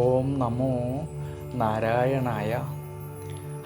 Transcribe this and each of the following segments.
ഓം നമോ നാരായണായ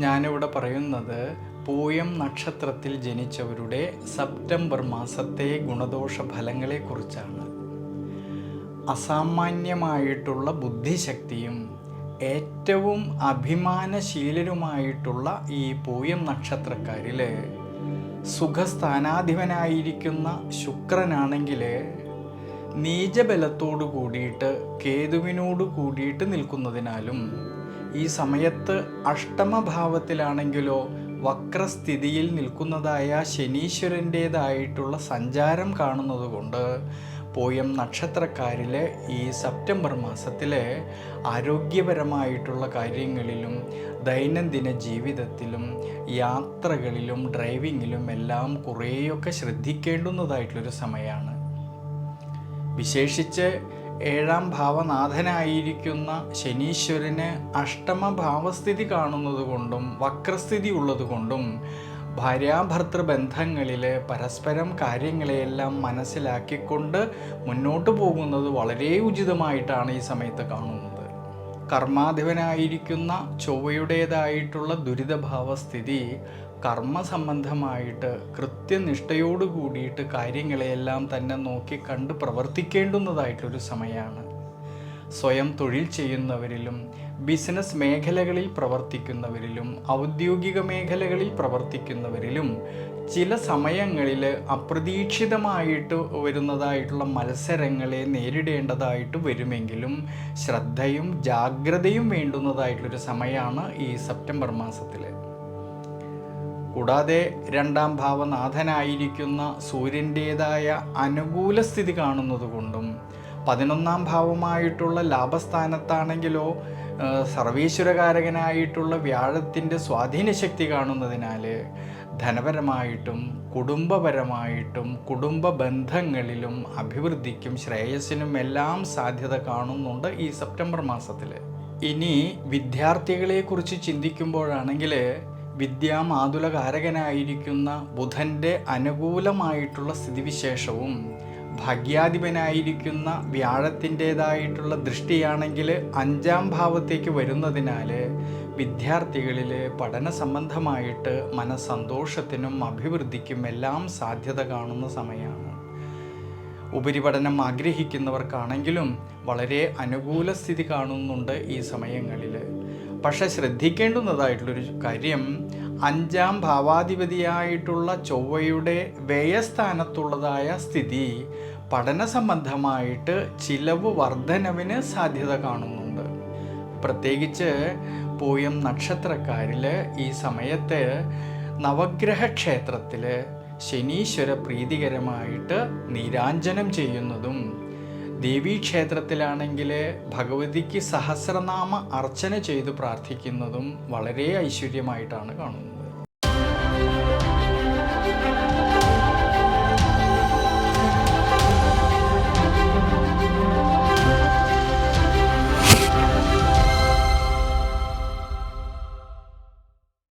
ഞാനിവിടെ പറയുന്നത് പൂയം നക്ഷത്രത്തിൽ ജനിച്ചവരുടെ സെപ്റ്റംബർ മാസത്തെ ഗുണദോഷ ഫലങ്ങളെക്കുറിച്ചാണ് അസാമാന്യമായിട്ടുള്ള ബുദ്ധിശക്തിയും ഏറ്റവും അഭിമാനശീലരുമായിട്ടുള്ള ഈ പൂയം നക്ഷത്രക്കാരിൽ സുഖസ്ഥാനാധിപനായിരിക്കുന്ന ശുക്രനാണെങ്കിൽ നീചബലത്തോടു കൂടിയിട്ട് കേതുവിനോട് കൂടിയിട്ട് നിൽക്കുന്നതിനാലും ഈ സമയത്ത് അഷ്ടമഭാവത്തിലാണെങ്കിലോ വക്രസ്ഥിതിയിൽ നിൽക്കുന്നതായ ശനീശ്വരന്റേതായിട്ടുള്ള സഞ്ചാരം കാണുന്നതുകൊണ്ട് പോയം നക്ഷത്രക്കാരിലെ ഈ സെപ്റ്റംബർ മാസത്തിലെ ആരോഗ്യപരമായിട്ടുള്ള കാര്യങ്ങളിലും ദൈനംദിന ജീവിതത്തിലും യാത്രകളിലും ഡ്രൈവിങ്ങിലും എല്ലാം കുറേയൊക്കെ ശ്രദ്ധിക്കേണ്ടുന്നതായിട്ടുള്ളൊരു സമയമാണ്. വിശേഷിച്ച് ഏഴാം ഭാവനാഥനായിരിക്കുന്ന ശനീശ്വരന് അഷ്ടമ ഭാവസ്ഥിതി കാണുന്നതുകൊണ്ടും വക്രസ്ഥിതി ഉള്ളതുകൊണ്ടും ഭാര്യാഭർത്തൃ ബന്ധങ്ങളിൽ പരസ്പരം കാര്യങ്ങളെയെല്ലാം മനസ്സിലാക്കിക്കൊണ്ട് മുന്നോട്ട് പോകുന്നത് വളരെ ഉചിതമായിട്ടാണ് ഈ സമയത്ത് കാണുന്നത്. കർമാധിപനായിരിക്കുന്ന ചൊവ്വയുടേതായിട്ടുള്ള ദുരിതഭാവസ്ഥിതി കർമ്മസംബന്ധമായിട്ട് കൃത്യനിഷ്ഠയോട് കൂടിയിട്ട് കാര്യങ്ങളെയെല്ലാം തന്നെ നോക്കി കണ്ട് പ്രവർത്തിക്കേണ്ടുന്നതായിട്ടൊരു സമയമാണ് സ്വയം തൊഴിൽ ചെയ്യുന്നവരിലും ബിസിനസ് മേഖലകളിൽ പ്രവർത്തിക്കുന്നവരിലും ഔദ്യോഗിക മേഖലകളിൽ പ്രവർത്തിക്കുന്നവരിലും ചില സമയങ്ങളിൽ അപ്രതീക്ഷിതമായിട്ട് വരുന്നതായിട്ടുള്ള മത്സരങ്ങളെ നേരിടേണ്ടതായിട്ട് വരുമെങ്കിലും ശ്രദ്ധയും ജാഗ്രതയും വേണ്ടുന്നതായിട്ടുള്ളൊരു സമയമാണ് ഈ സെപ്റ്റംബർ മാസത്തിൽ കൂടാതെ രണ്ടാം ഭാവനാഥനായിരിക്കുന്ന സൂര്യന്റേതായ അനുകൂല സ്ഥിതി കാണുന്നത് കൊണ്ടും പതിനൊന്നാം ഭാവമായിട്ടുള്ള ലാഭസ്ഥാനത്താണെങ്കിലോ സർവീശ്വരകാരകനായിട്ടുള്ള വ്യാഴത്തിന്റെ സ്വാധീനശക്തി കാണുന്നതിനാൽ ധനപരമായിട്ടും കുടുംബപരമായിട്ടും കുടുംബ ബന്ധങ്ങളിലും അഭിവൃദ്ധിക്കും ശ്രേയസ്സിനും എല്ലാം സാധ്യത കാണുന്നുണ്ട് ഈ സെപ്റ്റംബർ മാസത്തിൽ. ഇനി വിദ്യാർത്ഥികളെക്കുറിച്ച് ചിന്തിക്കുമ്പോഴാണെങ്കിൽ വിദ്യാമാതുലകാരകനായിരിക്കുന്ന ബുധന്റെ അനുകൂലമായിട്ടുള്ള സ്ഥിതിവിശേഷവും ഭാഗ്യാധിപനായിരിക്കുന്ന വ്യാഴത്തിന്റേതായിട്ടുള്ള ദൃഷ്ടിയാണെങ്കിൽ അഞ്ചാം ഭാവത്തേക്ക് വരുന്നതിനാൽ വിദ്യാർത്ഥികളിൽ പഠന സംബന്ധമായിട്ട് മനസ്സന്തോഷത്തിനും അഭിവൃദ്ധിക്കും എല്ലാം സാധ്യത കാണുന്ന സമയമാണ്. ഉപരിപഠനം ആഗ്രഹിക്കുന്നവർക്കാണെങ്കിലും വളരെ അനുകൂല സ്ഥിതി കാണുന്നുണ്ട് ഈ സമയങ്ങളിൽ. പക്ഷെ ശ്രദ്ധിക്കേണ്ടുന്നതായിട്ടുള്ളൊരു കാര്യം അഞ്ചാം ഭാവാധിപതിയായിട്ടുള്ള ചൊവ്വയുടെ വ്യയസ്ഥാനത്തുള്ളതായ സ്ഥിതി പഠന സംബന്ധമായിട്ട് ചിലവ് വർധനവിന് സാധ്യത കാണുന്നുണ്ട്. പ്രത്യേകിച്ച് പൂയം നക്ഷത്രക്കാരിൽ ഈ സമയത്ത് നവഗ്രഹ ക്ഷേത്രത്തിൽ ശനീശ്വര പ്രീതികരമായിട്ട് നീരാഞ്ജനം ചെയ്യുന്നതും ദേവീക്ഷേത്രത്തിലാണെങ്കിൽ ഭഗവതിക്ക് സഹസ്രനാമ അർച്ചന ചെയ്ത് പ്രാർത്ഥിക്കുന്നതും വളരെ ഐശ്വര്യമായിട്ടാണ് കാണുന്നത്.